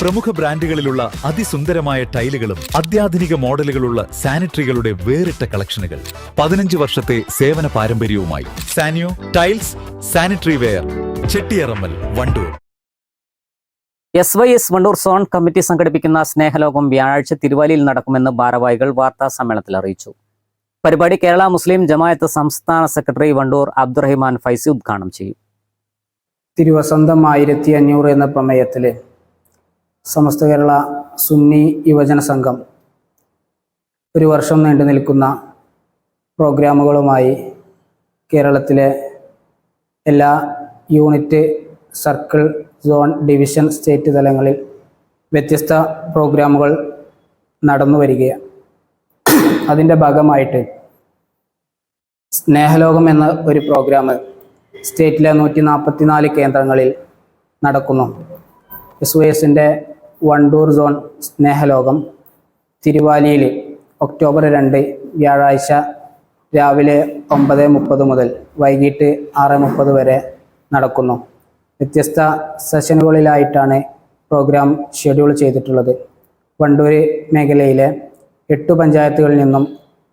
പ്രമുഖ ബ്രാൻഡുകളിലുള്ള അതിസുന്ദരമായ ടൈലുകളും അത്യാധുനിക മോഡലുകളുള്ള സാനിറ്ററികളുടെ വേറിട്ട കളക്ഷനുകൾ. പതിനഞ്ച് വർഷത്തെ സേവന പാരമ്പര്യവുമായി Sanio tiles sanitary ware Chettiyarammal Wandoor. S Y S Wandoor zone committee സംഘടിപ്പിക്കുന്ന സ്നേഹലോകം വ്യാഴാഴ്ച തിരുവാലിയിൽ നടക്കുമെന്ന് ഭാരവാഹികൾ വാർത്താ സമ്മേളനത്തിൽ അറിയിച്ചു. പരിപാടി കേരള മുസ്ലിം ജമായത്ത് സംസ്ഥാന സെക്രട്ടറി വണ്ടൂർ അബ്ദുറഹിമാൻ ഫൈസി ഉദ്ഘാടനം ചെയ്യും. തിരുവസന്തം ആയിരത്തി അഞ്ഞൂറ് എന്ന പ്രമേയത്തിൽ സമസ്ത കേരള സുന്നി യുവജന സംഘം ഒരു വർഷം നീണ്ടു നിൽക്കുന്ന പ്രോഗ്രാമുകളുമായി കേരളത്തിലെ എല്ലാ unit circle zone division state തലങ്ങളിൽ വ്യത്യസ്ത പ്രോഗ്രാമുകൾ നടന്നു വരികയാണ്. അതിന്റെ ഭാഗമായിട്ട് സ്നേഹലോകം എന്ന ഒരു പ്രോഗ്രാം സ്റ്റേറ്റിലെ നൂറ്റി നാൽപ്പത്തിനാല് കേന്ദ്രങ്ങളിൽ നടക്കുന്നു. എസ് ഒ എസിന്റെ വണ്ടൂർ സോൺ സ്നേഹലോകം തിരുവാലിയിൽ ഒക്ടോബർ രണ്ട് വ്യാഴാഴ്ച രാവിലെ ഒമ്പത് മുപ്പത് മുതൽ വൈകിട്ട് ആറ് മുപ്പത് വരെ നടക്കുന്നു. വ്യത്യസ്ത സെഷനുകളിലായിട്ടാണ് പ്രോഗ്രാം ഷെഡ്യൂൾ ചെയ്തിട്ടുള്ളത്. വണ്ടൂർ മേഖലയിലെ എട്ട് പഞ്ചായത്തുകളിൽ നിന്നും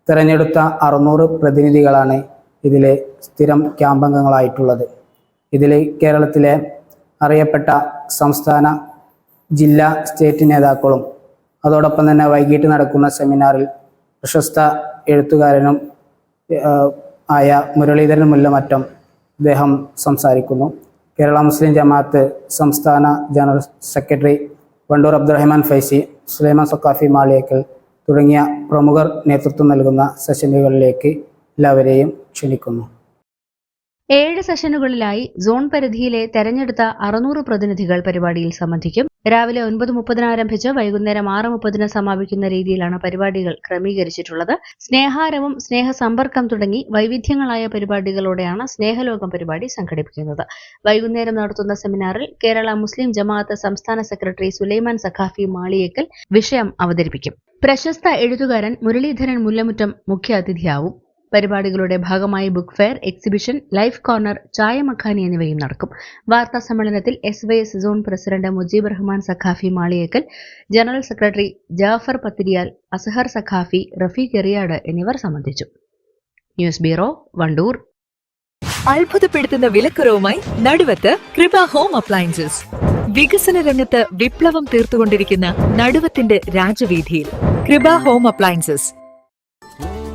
തിരഞ്ഞെടുത്ത അറുന്നൂറ് പ്രതിനിധികളാണ് ഇതിലെ സ്ഥിരം ക്യാമ്പംഗങ്ങളായിട്ടുള്ളത്. ഇതിൽ കേരളത്തിലെ അറിയപ്പെട്ട സംസ്ഥാന ജില്ലാ സ്റ്റേറ്റ് നേതാക്കളും അതോടൊപ്പം തന്നെ വൈകിട്ട് നടക്കുന്ന സെമിനാറിൽ പ്രശസ്ത എഴുത്തുകാരനും ആയ മുരളീധരൻ മുല്ലമറ്റം അദ്ദേഹം സംസാരിക്കുന്നു. കേരള മുസ്ലിം ജമാഅത്ത് സംസ്ഥാന ജനറൽ സെക്രട്ടറി വണ്ടൂർ അബ്ദുറഹ്മാൻ ഫൈസി സുലൈമാൻ സക്കാഫി മാളിയേക്കൽ തുടങ്ങിയ പ്രമുഖർ നേതൃത്വം നൽകുന്ന സെഷനുകളിലേക്ക് എല്ലാവരെയും ക്ഷണിക്കുന്നു. ഏഴ് സെഷനുകളിലായി സോൺ പരിധിയിലെ തെരഞ്ഞെടുത്ത അറുന്നൂറ് പ്രതിനിധികൾ പരിപാടിയിൽ സംബന്ധിക്കും. രാവിലെ ഒൻപത് മുപ്പതിന് ആരംഭിച്ച് വൈകുന്നേരം ആറ് മുപ്പതിന് സമാപിക്കുന്ന രീതിയിലാണ് പരിപാടികൾ ക്രമീകരിച്ചിട്ടുള്ളത്. സ്നേഹാരവും സ്നേഹസമ്പർക്കം തുടങ്ങി വൈവിധ്യങ്ങളായ പരിപാടികളോടെയാണ് സ്നേഹലോകം പരിപാടി സംഘടിപ്പിക്കുന്നത്. വൈകുന്നേരം നടത്തുന്ന സെമിനാറിൽ കേരള മുസ്ലിം ജമാഅത്ത് സംസ്ഥാന സെക്രട്ടറി സുലൈമാൻ സഖാഫി മാളിയേക്കൽ വിഷയം അവതരിപ്പിക്കും. പ്രശസ്ത എഴുത്തുകാരൻ മുരളീധരൻ മുല്ലമുറ്റം മുഖ്യാതിഥിയാവും. പരിപാടികളുടെ ഭാഗമായി book fair exhibition life corner ചായ മഖാനി എന്നിവയും നടക്കും. വാർത്താ സമ്മേളനത്തിൽ S Y S zone president Mujeeb Rahman Sakhafi Maliyekkal general secretary Jafar Pathiriyal Azhar Sakhafi Rafeeq Eriyad എന്നിവർ സംബന്ധിച്ചു. News bureau Wandoor. അത്ഭുതപ്പെടുത്തുന്ന വിലക്കുറവുമായി നടുവത്ത് കൃപ ഹോം അപ്ലയൻസസ്. വികസന രംഗത്ത് വിപ്ലവം തീർത്തുകൊണ്ടിരിക്കുന്ന നടുവത്തിന്റെ രാജവീതിയിൽ കൃപ ഹോം അപ്ലയൻസസ്.